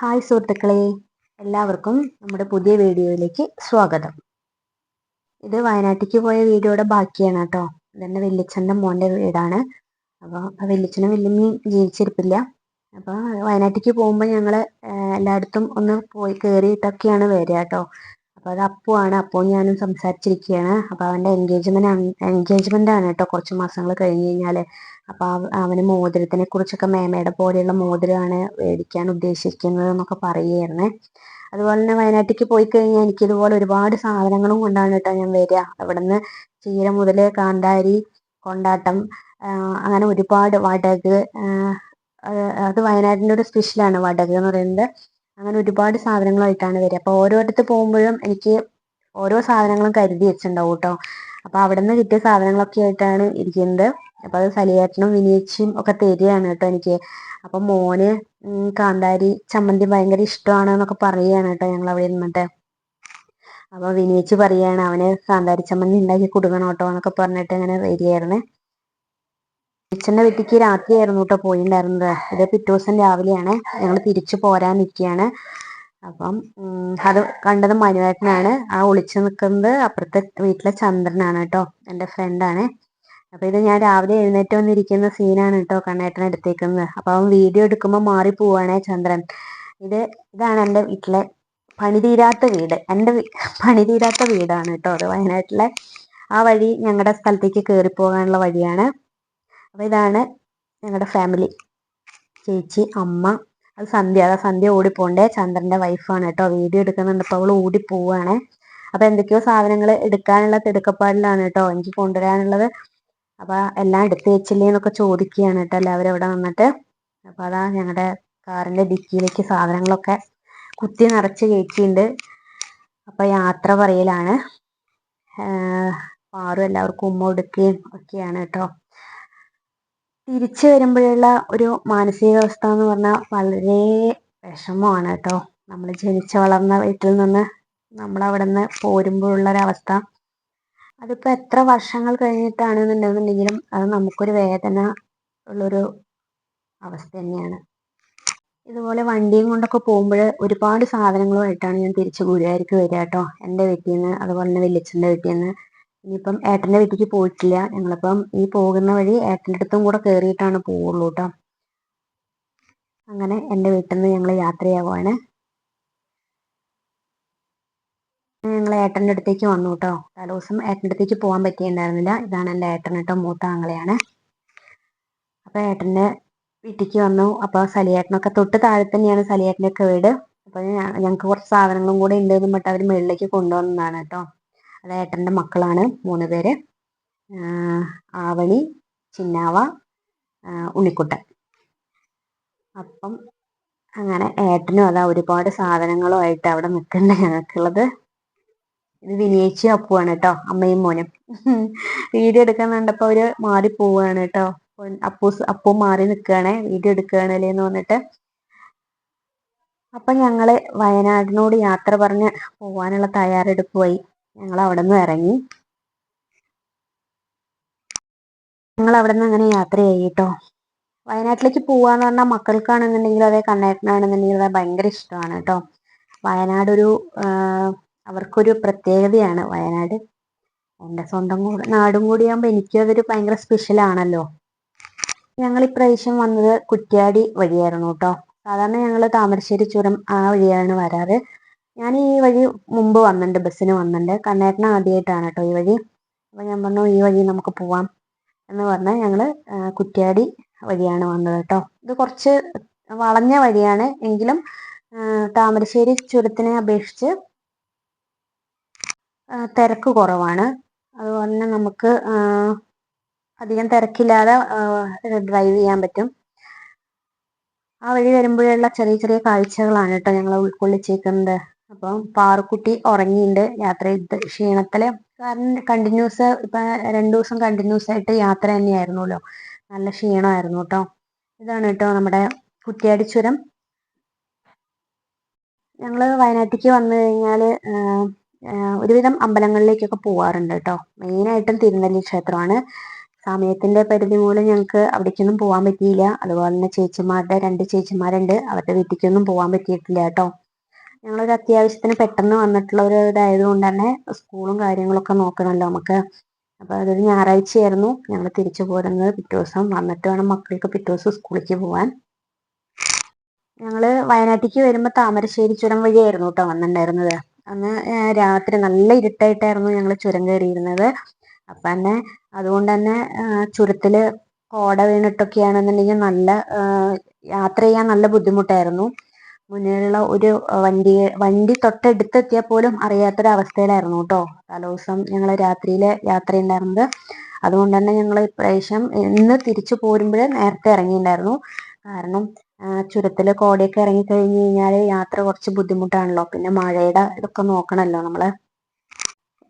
Hi സുഹൃത്തുക്കളെ എല്ലാവർക്കും നമ്മുടെ പുതിയ വീഡിയോയിലേക്ക് സ്വാഗതം. ഇത് വയനാട്ടിലേക്ക് പോയ വീഡിയോയുടെ ബാക്കിയാണ് കേട്ടോ. ഇതെന്നെ വല്യച്ഛന്റെ മോന്റെ വീടാണ്. അപ്പോൾ ആ വല്യച്ഛനും വല്യമ്മയും ജീവിച്ചിരിപ്പില്ല. അപ്പോൾ വയനാട്ടിലേക്ക് പോകുമ്പോൾ ഞങ്ങൾ എല്ലായിടത്തും ഒന്ന് പോയി കയറിയിട്ടൊക്കെയാണ് വരിക കേട്ടോ. അപ്പോൾ അത് അപ്പുവാണ്. അപ്പവും ഞാനും സംസാരിച്ചിരിക്കുകയാണ് അപ്പോൾ അവന്റെ എൻഗേജ്മെന്റ് എൻഗേജ്മെന്റ് ആണ് കേട്ടോ കുറച്ച് മാസങ്ങൾ കഴിഞ്ഞ് കഴിഞ്ഞാൽ അപ്പോൾ അവന് മോതിരത്തിനെ കുറിച്ചൊക്കെ മേമയുടെ പോലെയുള്ള മോതിരമാണ് മേടിക്കാൻ ഉദ്ദേശിക്കുന്നത് എന്നൊക്കെ പറയുമായിരുന്നേ അതുപോലെ തന്നെ വയനാട്ടിലേക്ക് പോയി കഴിഞ്ഞാൽ എനിക്ക് ഇതുപോലെ ഒരുപാട് സാധനങ്ങളും കൊണ്ടാണ് കേട്ടോ ഞാൻ വരിക. അവിടുന്ന് ചീര മുതൽ കാന്താരി കൊണ്ടാട്ടം അങ്ങനെ ഒരുപാട് വടക് അത് വയനാടിന്റെ ഒരു സ്പെഷ്യലാണ് വടക് എന്ന് പറയുന്നത്. അങ്ങനെ ഒരുപാട് സാധനങ്ങളായിട്ടാണ് വരിക. അപ്പോൾ ഓരോരിടത്ത് പോകുമ്പോഴും എനിക്ക് ഓരോ സാധനങ്ങളും കരുതി വെച്ചിട്ടുണ്ടാവും കേട്ടോ. അപ്പോൾ അവിടെ നിന്ന് കിട്ടിയ സാധനങ്ങളൊക്കെ ആയിട്ടാണ് ഇരിക്കുന്നത്. അപ്പോൾ അത് സലിയേട്ടനും വിനീച്ചും ഒക്കെ തരികയാണ് കേട്ടോ എനിക്ക്. അപ്പം മോന് കാന്താരി ചമ്മന്തി ഭയങ്കര ഇഷ്ടമാണ് എന്നൊക്കെ പറയുകയാണ് കേട്ടോ ഞങ്ങൾ അവിടെ ഇരുന്നിട്ട് അപ്പോൾ വിനീച്ച് പറയാണ് അവന് കാന്താരി ചമ്മന്തി ഉണ്ടാക്കി കൊടുക്കണം കേട്ടോ എന്നൊക്കെ പറഞ്ഞിട്ട് അങ്ങനെ വരികയായിരുന്നേ. അച്ഛന്റെ വീട്ടിലേക്ക് രാത്രിയായിരുന്നു കേട്ടോ പോയിണ്ടായിരുന്നത്. ഇത് പിറ്റേ ദിവസം രാവിലെയാണ് ഞങ്ങൾ തിരിച്ചു പോരാൻ നിൽക്കുകയാണ് അപ്പം അത് കണ്ടത് മനുവേട്ടനാണ്. ആ ഒളിച്ചു നിൽക്കുന്നത് അപ്പുറത്തെ വീട്ടിലെ ചന്ദ്രനാണ് കേട്ടോ എന്റെ ഫ്രണ്ടാണ് അപ്പോൾ ഇത് ഞാൻ രാവിലെ എഴുന്നേറ്റ് വന്നിരിക്കുന്ന സീനാണ് കേട്ടോ കണ്ണേട്ടൻ എടുത്തേക്കുന്നത്. അപ്പോൾ അവൻ വീഡിയോ എടുക്കുമ്പോൾ മാറി പോവാണേ ചന്ദ്രൻ. ഇത് ഇതാണ് എന്റെ വീട്ടിലെ പണി തീരാത്ത വീട്. എന്റെ പണി തീരാത്ത വീടാണ് കേട്ടോ അത് വയനാട്ടിലെ ആ വഴി ഞങ്ങളുടെ സ്ഥലത്തേക്ക് കയറി പോകാനുള്ള വഴിയാണ്. അപ്പോൾ ഇതാണ് ഞങ്ങളുടെ ഫാമിലി ചേച്ചി അമ്മ അത് സന്ധ്യ. അതാ സന്ധ്യ ഓടിപ്പോണ്ടേ. ചന്ദ്രന്റെ വൈഫാണ് കേട്ടോ. വീഡിയോ എടുക്കുന്നുണ്ട്. അപ്പോൾ അവൾ പോവാണ്. അപ്പോൾ എന്തൊക്കെയോ സാധനങ്ങൾ എടുക്കാനുള്ള തിടുക്കപ്പാടിലാണ് കേട്ടോ. എനിക്ക് കൊണ്ടുവരാനുള്ളത്. അപ്പോൾ എല്ലാം എടുത്തു വെച്ചില്ലേ എന്നൊക്കെ ചോദിക്കുകയാണ് കേട്ടോ. എല്ലാവരും അവിടെ വന്നിട്ട് അപ്പോൾ അതാ ഞങ്ങളുടെ കാറിന്റെ ഡിക്കിയിലേക്ക് സാധനങ്ങളൊക്കെ കുത്തി നിറച്ച് കയറ്റിയിട്ടുണ്ട് അപ്പോൾ യാത്ര പറയലാണ്. പാറും എല്ലാവർക്കും ഉമ്മ കൊടുക്കുകയും ഒക്കെയാണ് കേട്ടോ. തിരിച്ചു വരുമ്പോഴുള്ള ഒരു മാനസികാവസ്ഥ എന്ന് പറഞ്ഞാൽ വളരെ വിഷമമാണ് കേട്ടോ. നമ്മൾ ജനിച്ചു വളർന്ന വീട്ടിൽ നിന്ന് നമ്മൾ അവിടെ നിന്ന് പോരുമ്പോഴുള്ള ഒരവസ്ഥ അതിപ്പോൾ എത്ര വർഷങ്ങൾ കഴിഞ്ഞിട്ടാണെന്നുണ്ടെന്നുണ്ടെങ്കിലും അത് നമുക്കൊരു വേദന ഉള്ളൊരു അവസ്ഥ തന്നെയാണ്. ഇതുപോലെ വണ്ടിയും കൊണ്ടൊക്കെ പോകുമ്പോൾ ഒരുപാട് സാധനങ്ങളുമായിട്ടാണ് ഞാൻ തിരിച്ച് ഗുരുവായൂർക്ക് വരിക കേട്ടോ. എന്റെ വീട്ടിൽ നിന്ന് അതുപോലെ തന്നെ വലിയച്ഛന്റെ വീട്ടിൽ നിന്ന് ഇനിയിപ്പം ഏട്ടന്റെ വീട്ടിലേക്ക് പോയിട്ടില്ല. ഞങ്ങളിപ്പം ഈ പോകുന്ന വഴി ഏട്ടന്റെ അടുത്തും കൂടെ കയറിയിട്ടാണ് പോവുള്ളൂ കേട്ടോ അങ്ങനെ എന്റെ വീട്ടിൽ നിന്ന് ഞങ്ങൾ യാത്രയാവുകയാണ് ഞങ്ങൾ ഏട്ടന്റെ അടുത്തേക്ക് വന്നു കേട്ടോ തലേദിവസം ഏട്ടന്റെ അടുത്തേക്ക് പോകാൻ പറ്റിയിട്ടുണ്ടായിരുന്നില്ല. ഇതാണ് എന്റെ ഏട്ടൻ മൂത്ത ആങ്ങളെയാണ്. അപ്പോൾ ഏട്ടന്റെ വീട്ടിലേക്ക് വന്നു. അപ്പോൾ സലിയേട്ടനൊക്കെ തൊട്ട് താഴെ തന്നെയാണ് സലിയേട്ടന്റെ ഒക്കെ വീട് അപ്പോൾ ഞങ്ങൾക്ക് കുറച്ച് സാധനങ്ങളും കൂടെ ഉണ്ട് എന്ന് പറഞ്ഞിട്ട് അവർ മുകളിലേക്ക് കൊണ്ടുവന്നതാണ് കേട്ടോ അത് ഏട്ടന്റെ മക്കളാണ് മൂന്ന് പേര്. ആവണി ചിന്നാവ ഉണ്ണിക്കുട്ടൻ. അപ്പം അങ്ങനെ ഏട്ടനും അതാ ഒരുപാട് സാധനങ്ങളുമായിട്ട് അവിടെ നിൽക്കണ്ട ഞങ്ങൾക്കുള്ളത്. ഇത് വിനിയേച്ചി അപ്പുവാണ് കേട്ടോ അമ്മയും മോനും. വീഡിയോ എടുക്കാൻ കണ്ടപ്പോൾ അവർ മാറി പോവാണ് കേട്ടോ. അപ്പൂ അപ്പു മാറി നിൽക്കുകയാണ് വീഡിയോ എടുക്കുകയാണല്ലേ എന്ന് പറഞ്ഞിട്ട്. അപ്പൊ ഞങ്ങൾ വയനാടിനോട് യാത്ര പറഞ്ഞ് പോവാനുള്ള തയ്യാറെടുപ്പുമായി ഞങ്ങൾ അവിടെ നിന്ന് ഇറങ്ങി. ഞങ്ങൾ അവിടെ നിന്ന് അങ്ങനെ യാത്ര ചെയ്യട്ടോ. വയനാട്ടിലേക്ക് പോവാന്ന് പറഞ്ഞാൽ മക്കൾക്കാണെന്നുണ്ടെങ്കിലും അതേ കണ്ണേട്ടനാണെന്നുണ്ടെങ്കിലും അതെ ഭയങ്കര ഇഷ്ടമാണ് കേട്ടോ. വയനാട് ഒരു അവർക്കൊരു പ്രത്യേകതയാണ് വയനാട്. എന്റെ സ്വന്തം നാടും കൂടിയാകുമ്പോൾ എനിക്കും അതൊരു ഭയങ്കര സ്പെഷ്യൽ ആണല്ലോ. ഞങ്ങൾ ഇപ്രാവശ്യം വന്നത് കുറ്റ്യാടി വഴിയായിരുന്നു കേട്ടോ. സാധാരണ ഞങ്ങൾ താമരശ്ശേരി ചുരം ആ വഴിയാണ് വരാറ്. ഞാൻ ഈ വഴി മുമ്പ് വന്നിട്ടുണ്ട് ബസ്സിന് വന്നിട്ടുണ്ട് കണ്ണേട്ടന ആദ്യമായിട്ടാണ് കേട്ടോ ഈ വഴി. അപ്പോൾ ഞാൻ പറഞ്ഞു ഈ വഴി നമുക്ക് പോവാം എന്ന് പറഞ്ഞാൽ ഞങ്ങൾ കുറ്റ്യാടി വഴിയാണ് വന്നത് കേട്ടോ ഇത് കുറച്ച് വളഞ്ഞ വഴിയാണ് എങ്കിലും താമരശ്ശേരി ചുരത്തിനെ അപേക്ഷിച്ച് തിരക്ക് കുറവാണ്. അതുപോലെ തന്നെ നമുക്ക് അധികം തിരക്കില്ലാതെ ഡ്രൈവ് ചെയ്യാൻ പറ്റും. ആ വഴി വരുമ്പോഴുള്ള ചെറിയ ചെറിയ കാഴ്ചകളാണ് കേട്ടോ ഞങ്ങൾ ഉൾക്കൊള്ളിച്ചേക്കുന്നത്. അപ്പം പാറുക്കുട്ടി ഉറങ്ങിയിണ്ട് യാത്ര ചെയ്ത് ക്ഷീണത്തിൽ. കാരണം കണ്ടിന്യൂസ് ഇപ്പൊ രണ്ടു ദിവസം കണ്ടിന്യൂസ് ആയിട്ട് യാത്ര തന്നെയായിരുന്നല്ലോ. നല്ല ക്ഷീണമായിരുന്നു കേട്ടോ ഇതാണ് കേട്ടോ നമ്മുടെ കുറ്റിയാടി ചുരം. ഞങ്ങൾ വയനാട്ടിലേക്ക് വന്നു കഴിഞ്ഞാൽ ഒരുവിധം അമ്പലങ്ങളിലേക്കൊക്കെ പോവാറുണ്ട് കേട്ടോ മെയിനായിട്ടും തിരുനെല്ലി ക്ഷേത്രമാണ്. സമയത്തിന്റെ പരിധി മൂലം ഞങ്ങൾക്ക് അവിടേക്കൊന്നും പോകാൻ പറ്റിയില്ല. അതുപോലെ തന്നെ ചേച്ചിമാരുടെ രണ്ട് ചേച്ചിമാരുണ്ട്. അവരുടെ വീട്ടിലേക്കൊന്നും പോകാൻ പറ്റിയിട്ടില്ല കേട്ടോ ഞങ്ങളൊരു അത്യാവശ്യത്തിന് പെട്ടെന്ന് വന്നിട്ടുള്ള ഒരു ഇതായതുകൊണ്ട് തന്നെ സ്കൂളും കാര്യങ്ങളൊക്കെ നോക്കണമല്ലോ നമുക്ക്. അപ്പോൾ അതൊരു ഞായറാഴ്ചയായിരുന്നു. ഞങ്ങൾ തിരിച്ചു പോരുന്നത് പിറ്റേ ദിവസം. വന്നിട്ട് വേണം മക്കൾക്ക് പിറ്റേ ദിവസം സ്കൂളിലേക്ക് പോകാൻ ഞങ്ങൾ വയനാട്ടിലേക്ക് വരുമ്പോൾ താമരശ്ശേരി ചുരം വഴിയായിരുന്നു കേട്ടോ വന്നിട്ടുണ്ടായിരുന്നത്. അന്ന് രാത്രി നല്ല ഇരുട്ടായിട്ടായിരുന്നു ഞങ്ങൾ ചുരം കയറിയിരുന്നത്. അപ്പം തന്നെ അതുകൊണ്ട് തന്നെ ചുരത്തിൽ കോട വീണിട്ടൊക്കെയാണെന്നുണ്ടെങ്കിൽ നല്ല യാത്ര ചെയ്യാൻ നല്ല ബുദ്ധിമുട്ടായിരുന്നു. മുന്നിലുള്ള ഒരു വണ്ടി വണ്ടി തൊട്ടടുത്തെത്തിയാൽ പോലും അറിയാത്തൊരവസ്ഥയിലായിരുന്നു കേട്ടോ. തലേദിവസം ഞങ്ങൾ രാത്രിയിൽ യാത്രയുണ്ടായിരുന്നത്. അതുകൊണ്ട് തന്നെ ഞങ്ങൾ ഇപ്രാവശ്യം ഇന്ന് തിരിച്ചു പോരുമ്പോൾ നേരത്തെ ഇറങ്ങിയിട്ടുണ്ടായിരുന്നു. കാരണം ചുരത്തിൽ കോടയൊക്കെ ഇറങ്ങി കഴിഞ്ഞു കഴിഞ്ഞാൽ യാത്ര കുറച്ച് ബുദ്ധിമുട്ടാണല്ലോ. പിന്നെ മഴയുടെ ഇതൊക്കെ നോക്കണമല്ലോ നമ്മൾ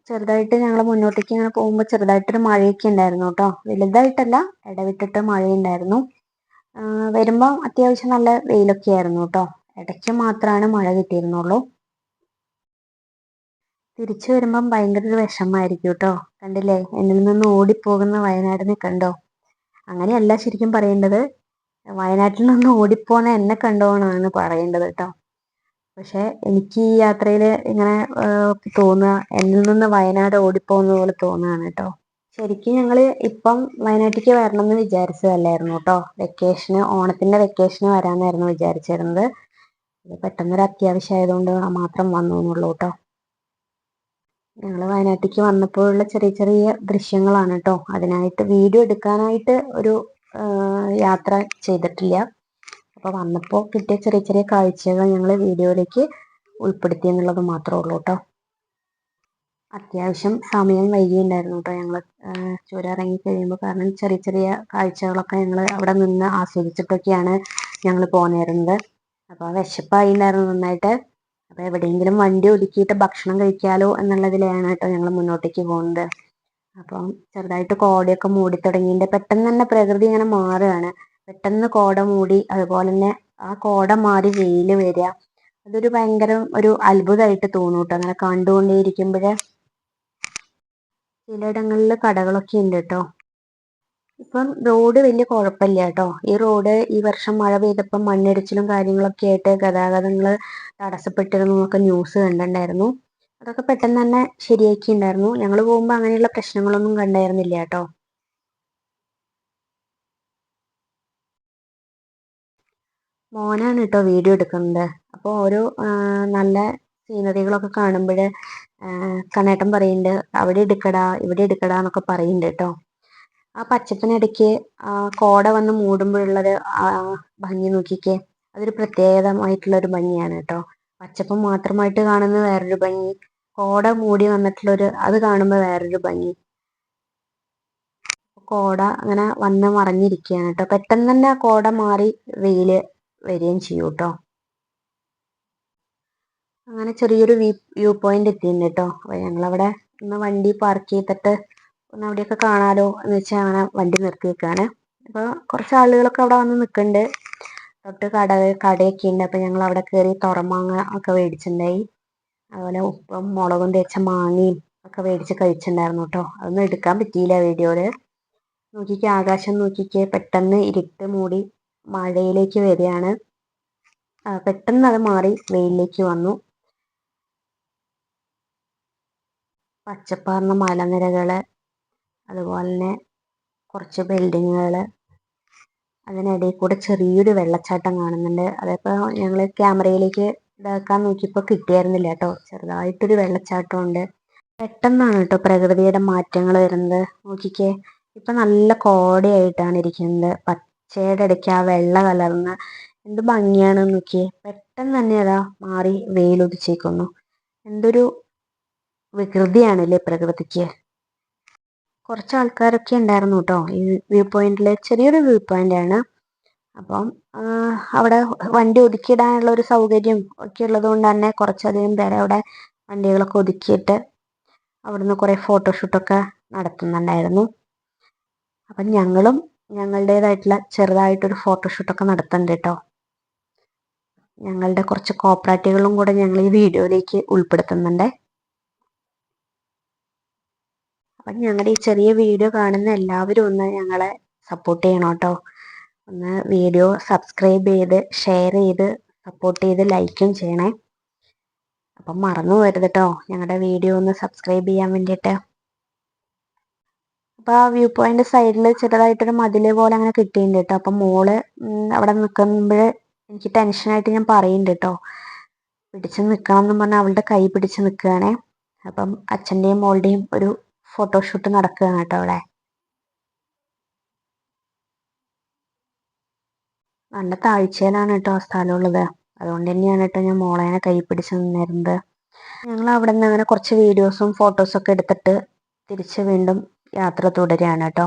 ചെറുതായിട്ട് ഞങ്ങൾ മുന്നോട്ടേക്ക് ഇങ്ങനെ പോകുമ്പോൾ ചെറുതായിട്ടൊരു മഴയൊക്കെ ഉണ്ടായിരുന്നു കേട്ടോ. വലുതായിട്ടല്ല ഇടവിട്ടിട്ട് മഴയുണ്ടായിരുന്നു. വരുമ്പോൾ അത്യാവശ്യം നല്ല വെയിലൊക്കെ ആയിരുന്നു കേട്ടോ. ഇടയ്ക്ക് മാത്രമാണ് മഴ കിട്ടിയിരുന്നുള്ളൂ. തിരിച്ചു വരുമ്പം ഭയങ്കര ഒരു വിഷമമായിരിക്കും കേട്ടോ. കണ്ടില്ലേ? എന്നിൽ നിന്ന് ഓടിപ്പോകുന്ന വയനാടിനെ കണ്ടോ? അങ്ങനെയല്ല ശരിക്കും പറയേണ്ടത്. വയനാട്ടിൽ നിന്ന് ഓടിപ്പോണ എന്നെ കണ്ടോണാണ് പറയേണ്ടത് കേട്ടോ. പക്ഷെ എനിക്ക് ഈ യാത്രയിൽ ഇങ്ങനെ തോന്നുക എന്നിൽ നിന്ന് വയനാട് ഓടിപ്പോകുന്ന പോലെ തോന്നുകയാണ് കേട്ടോ. ശരിക്കും ഞങ്ങൾ ഇപ്പം വയനാട്ടിലേക്ക് വരണം എന്ന് വിചാരിച്ചതല്ലായിരുന്നു കേട്ടോ. വെക്കേഷന് ഓണത്തിന്റെ വെക്കേഷന് വരാമെന്നായിരുന്നു വിചാരിച്ചിരുന്നത്. പെട്ടെന്നൊരു അത്യാവശ്യമായതുകൊണ്ട് മാത്രം വന്നു എന്നുള്ളൂ കേട്ടോ ഞങ്ങൾ വയനാട്ടിലേക്ക് വന്നപ്പോഴുള്ള ചെറിയ ചെറിയ ദൃശ്യങ്ങളാണ് കേട്ടോ അതിനായിട്ട് വീഡിയോ എടുക്കാനായിട്ട് ഒരു യാത്ര ചെയ്തിട്ടില്ല. അപ്പോൾ വന്നപ്പോൾ കിട്ടിയ ചെറിയ ചെറിയ കാഴ്ചകൾ ഞങ്ങൾ വീഡിയോയിലേക്ക് ഉൾപ്പെടുത്തി എന്നുള്ളത് മാത്രമേ ഉള്ളൂ കേട്ടോ അത്യാവശ്യം സമയം വൈകിയുണ്ടായിരുന്നു കേട്ടോ ഞങ്ങൾ ചുരം ഇറങ്ങി കഴിയുമ്പോൾ കാരണം ചെറിയ ചെറിയ കാഴ്ചകളൊക്കെ ഞങ്ങൾ അവിടെ നിന്ന് ആസ്വദിച്ചിട്ടൊക്കെയാണ് ഞങ്ങൾ പോന്നിരുന്നത്. അപ്പോൾ വിശപ്പായി ഉണ്ടായിരുന്നു നന്നായിട്ട്. അപ്പോൾ എവിടെയെങ്കിലും വണ്ടി ഒതുക്കിയിട്ട് ഭക്ഷണം കഴിക്കാലോ എന്നുള്ളതിലാണ് കേട്ടോ ഞങ്ങൾ മുന്നോട്ടേക്ക് പോകുന്നത് അപ്പം ചെറുതായിട്ട് കോടയൊക്കെ മൂടി തുടങ്ങിയിട്ട് പെട്ടെന്ന് തന്നെ പ്രകൃതി ഇങ്ങനെ മാറുകയാണ്. പെട്ടെന്ന് കോട മൂടി അതുപോലെ തന്നെ ആ കോട മാറി വെയിൽ വരിക. അതൊരു ഭയങ്കര ഒരു അത്ഭുതമായിട്ട് തോന്നും കേട്ടോ. അങ്ങനെ കണ്ടുകൊണ്ടേയിരിക്കുമ്പോഴേ ചിലയിടങ്ങളിൽ കടകളൊക്കെ ഉണ്ട് കേട്ടോ. ഇപ്പം റോഡ് വലിയ കുഴപ്പമില്ല കേട്ടോ ഈ റോഡ് ഈ വർഷം മഴ പെയ്തപ്പം മണ്ണിടിച്ചിലും കാര്യങ്ങളൊക്കെ ആയിട്ട് ഗതാഗതങ്ങൾ തടസ്സപ്പെട്ടിരുന്നു എന്നൊക്കെ ന്യൂസ് കണ്ടിട്ടുണ്ടായിരുന്നു. അതൊക്കെ പെട്ടെന്ന് തന്നെ ശരിയാക്കിയിട്ടുണ്ടായിരുന്നു. ഞങ്ങൾ പോകുമ്പോൾ അങ്ങനെയുള്ള പ്രശ്നങ്ങളൊന്നും കണ്ടായിരുന്നില്ല കേട്ടോ മോനാണ് കേട്ടോ വീഡിയോ എടുക്കുന്നത്. അപ്പോൾ ഓരോ നല്ല സീനറികളൊക്കെ കാണുമ്പോൾ കണ്ണേട്ടൻ പറയുന്നുണ്ട് അവിടെ എടുക്കടാ ഇവിടെ എടുക്കടാ എന്നൊക്കെ പറയുന്നുണ്ട് കേട്ടോ ആ പച്ചപ്പിനിടയ്ക്ക് കോട വന്ന് മൂടുമ്പോഴുള്ളത് ഭംഗി നോക്കിക്കേ. അതൊരു പ്രത്യേകമായിട്ടുള്ളൊരു ഭംഗിയാണ് കേട്ടോ പച്ചപ്പ് മാത്രമായിട്ട് കാണുന്ന വേറൊരു ഭംഗി. കോട മൂടി വന്നിട്ടുള്ളൊരു അത് കാണുമ്പോൾ വേറൊരു ഭംഗി. കോട അങ്ങനെ വന്ന് മറിഞ്ഞിരിക്കുകയാണ് കേട്ടോ പെട്ടെന്ന് തന്നെ ആ കോട മാറി വെയിൽ വരികയും ചെയ്യും കേട്ടോ അങ്ങനെ ചെറിയൊരു വ്യൂ പോയിന്റ് എത്തിയിട്ടുണ്ട് കേട്ടോ ഞങ്ങളവിടെ ഇന്ന് വണ്ടി പാർക്ക് ചെയ്തിട്ട് ഒന്ന് അവിടെയൊക്കെ കാണാലോ എന്ന് വെച്ചാൽ അങ്ങനെ വണ്ടി നിർത്തി വെക്കാണ് അപ്പോൾ കുറച്ച് ആളുകളൊക്കെ അവിടെ വന്ന് നിൽക്കുന്നുണ്ട് തൊട്ട് കട കടയൊക്കെ ഉണ്ട് അപ്പോൾ ഞങ്ങൾ അവിടെ കയറി തുറമാങ്ങ ഒക്കെ മേടിച്ചിട്ടുണ്ടായി അതുപോലെ ഉപ്പും മുളകും തേച്ച മാങ്ങയും ഒക്കെ മേടിച്ച് കഴിച്ചിട്ടുണ്ടായിരുന്നു കേട്ടോ അതൊന്നും എടുക്കാൻ പറ്റിയില്ല വീഡിയോയിൽ നോക്കിക്കേ ആകാശം നോക്കിക്കേ പെട്ടെന്ന് ഇരുട്ട് മൂടി മഴയിലേക്ക് വരികയാണ്. പെട്ടെന്ന് അത് മാറി വെയിലിലേക്ക് വന്നു. പച്ചപ്പാർന്ന മലനിരകൾ അതുപോലെ തന്നെ കുറച്ച് ബിൽഡിങ്ങുകൾ അതിനിടയിൽ കൂടെ ചെറിയൊരു വെള്ളച്ചാട്ടം കാണുന്നുണ്ട്. അതിപ്പോൾ ഞങ്ങൾ ക്യാമറയിലേക്ക് ഇതാക്കാൻ നോക്കിയപ്പോൾ കിട്ടിയായിരുന്നില്ല കേട്ടോ. ചെറുതായിട്ടൊരു വെള്ളച്ചാട്ടം ഉണ്ട് പെട്ടെന്നാണ് കേട്ടോ പ്രകൃതിയുടെ മാറ്റങ്ങൾ വരുന്നത്. നോക്കിക്കേ ഇപ്പം നല്ല കോടയായിട്ടാണ് ഇരിക്കുന്നത്. പച്ചയുടെ ഇടയ്ക്ക് ആ വെള്ള കലർന്ന് എന്ത് ഭംഗിയാണ് നോക്കിയേ. പെട്ടെന്ന് തന്നെ അതാ മാറി വെയിലൊതിച്ചേക്കുന്നു എന്തൊരു വികൃതിയാണല്ലേ പ്രകൃതിക്ക്. കുറച്ച് ആൾക്കാരൊക്കെ ഉണ്ടായിരുന്നു കേട്ടോ ഈ വ്യൂ പോയിന്റിൽ ചെറിയൊരു വ്യൂ പോയിന്റ് ആണ് അപ്പം അവിടെ വണ്ടി ഒതുക്കിയിടാനുള്ള ഒരു സൗകര്യം ഒക്കെ ഉള്ളത് കൊണ്ട് തന്നെ കുറച്ചധികം പേരെ അവിടെ വണ്ടികളൊക്കെ ഒതുക്കിയിട്ട് അവിടുന്ന് കുറേ ഫോട്ടോഷൂട്ടൊക്കെ നടത്തുന്നുണ്ടായിരുന്നു. അപ്പം ഞങ്ങളും ഞങ്ങളുടേതായിട്ടുള്ള ചെറുതായിട്ടൊരു ഫോട്ടോഷൂട്ടൊക്കെ നടത്തുന്നുണ്ട് കേട്ടോ ഞങ്ങളുടെ കുറച്ച് കോപ്പറേറ്റീവുകളും കൂടെ ഞങ്ങൾ ഈ വീഡിയോയിലേക്ക് ഉൾപ്പെടുത്തുന്നുണ്ട്. അപ്പം ഞങ്ങളുടെ ഈ ചെറിയ വീഡിയോ കാണുന്ന എല്ലാവരും ഒന്ന് ഞങ്ങളെ സപ്പോർട്ട് ചെയ്യണം കേട്ടോ ഒന്ന് വീഡിയോ സബ്സ്ക്രൈബ് ചെയ്ത് ഷെയർ ചെയ്ത് സപ്പോർട്ട് ചെയ്ത് ലൈക്കും ചെയ്യണേ. അപ്പം മറന്നു പോരുത് കേട്ടോ ഞങ്ങളുടെ വീഡിയോ ഒന്ന് സബ്സ്ക്രൈബ് ചെയ്യാൻ വേണ്ടിയിട്ട് അപ്പോൾ ആ വ്യൂ പോയിന്റ് സൈഡിൽ ചെറുതായിട്ടൊരു മതിൽ പോലെ അങ്ങനെ കിട്ടിയിട്ടുണ്ട് കേട്ടോ അപ്പം മോൾ അവിടെ നിൽക്കുമ്പോൾ എനിക്ക് ടെൻഷനായിട്ട് ഞാൻ പറയുന്നുണ്ട് കേട്ടോ പിടിച്ച് നിൽക്കണം എന്ന് പറഞ്ഞാൽ അവളുടെ കൈ പിടിച്ച് നിൽക്കുകയാണേ അപ്പം അച്ഛന്റെയും മോളുടെയും ഒരു ഫോട്ടോഷൂട്ട് നടക്കുകയാണ് കേട്ടോ അവിടെ. നല്ല താഴ്ചയിലാണ് കേട്ടോ ആ സ്ഥലമുള്ളത്. അതുകൊണ്ട് തന്നെയാണ് കേട്ടോ ഞാൻ മോളേനെ കൈ പിടിച്ച് നിന്നിരുന്നത്. ഞങ്ങൾ അവിടെ നിന്ന് അങ്ങനെ കുറച്ച് വീഡിയോസും ഫോട്ടോസും ഒക്കെ എടുത്തിട്ട് തിരിച്ച് വീണ്ടും യാത്ര തുടരുകയാണ് കേട്ടോ.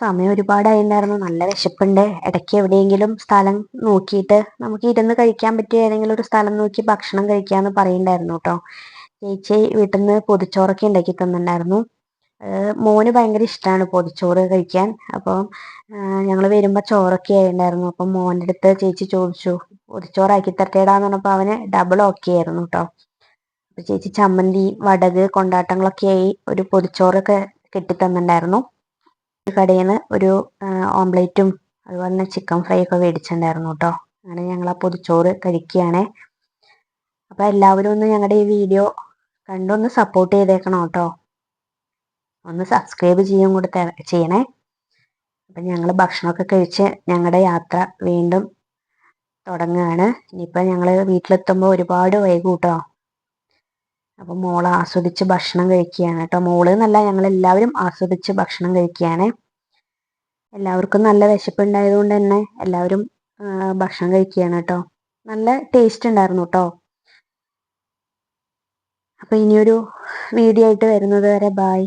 സമയം ഒരുപാടായിട്ടുണ്ടായിരുന്നു നല്ല വിശപ്പുണ്ട്. ഇടയ്ക്ക് എവിടെയെങ്കിലും സ്ഥലം നോക്കിയിട്ട് നമുക്ക് ഇരുന്ന് കഴിക്കാൻ പറ്റിയ ഏതെങ്കിലും ഒരു സ്ഥലം നോക്കി ഭക്ഷണം കഴിക്കാമെന്ന് പറയുന്നുണ്ടായിരുന്നു കേട്ടോ. ചേച്ചി വീട്ടിൽ നിന്ന് പൊതിച്ചോറൊക്കെ ഉണ്ടാക്കി തന്നിട്ടുണ്ടായിരുന്നു മോന് ഭയങ്കര ഇഷ്ടമാണ് പൊതിച്ചോറ് കഴിക്കാൻ. അപ്പം ഞങ്ങൾ വരുമ്പോൾ ചോറൊക്കെ ആയിട്ടുണ്ടായിരുന്നു അപ്പം മോന്റെ അടുത്ത് ചേച്ചി ചോദിച്ചു പൊതിച്ചോറാക്കി തരട്ടേടാന്ന് പറഞ്ഞപ്പോൾ അവന് ഡബിൾ ഓക്കെ ആയിരുന്നു കേട്ടോ അപ്പം ചേച്ചി ചമ്മന്തി വടക് കൊണ്ടാട്ടങ്ങളൊക്കെ ആയി ഒരു പൊതിച്ചോറൊക്കെ കെട്ടിത്തന്നിട്ടുണ്ടായിരുന്നു കടയിൽ നിന്ന് ഒരു ഓംലേറ്റും അതുപോലെ തന്നെ ചിക്കൻ ഫ്രൈ ഒക്കെ മേടിച്ചിട്ടുണ്ടായിരുന്നു കേട്ടോ അങ്ങനെ ഞങ്ങൾ ആ പൊതിച്ചോറ് കഴിക്കുകയാണേ അപ്പോൾ എല്ലാവരും ഒന്ന് ഞങ്ങളുടെ ഈ വീഡിയോ കണ്ടൊന്ന് സപ്പോർട്ട് ചെയ്തേക്കണം കേട്ടോ ഒന്ന് സബ്സ്ക്രൈബ് ചെയ്യും കൂടെ ചെയ്യണേ. അപ്പം ഞങ്ങൾ ഭക്ഷണമൊക്കെ കഴിച്ച് ഞങ്ങളുടെ യാത്ര വീണ്ടും തുടങ്ങുകയാണ് ഇനിയിപ്പോൾ ഞങ്ങൾ വീട്ടിലെത്തുമ്പോൾ ഒരുപാട് വൈകും കേട്ടോ അപ്പം മോൾ ആസ്വദിച്ച് ഭക്ഷണം കഴിക്കുകയാണ് കേട്ടോ. മോൾ എന്നല്ല ഞങ്ങൾ എല്ലാവരും ആസ്വദിച്ച് ഭക്ഷണം കഴിക്കുകയാണ്. എല്ലാവർക്കും നല്ല വിശപ്പുണ്ടായതുകൊണ്ട് തന്നെ എല്ലാവരും ഭക്ഷണം കഴിക്കുകയാണ് കേട്ടോ. നല്ല ടേസ്റ്റ് ഉണ്ടായിരുന്നു കേട്ടോ. അപ്പോൾ ഇനിയൊരു വീഡിയോ ആയിട്ട് വരുന്നത് വരെ ബായ്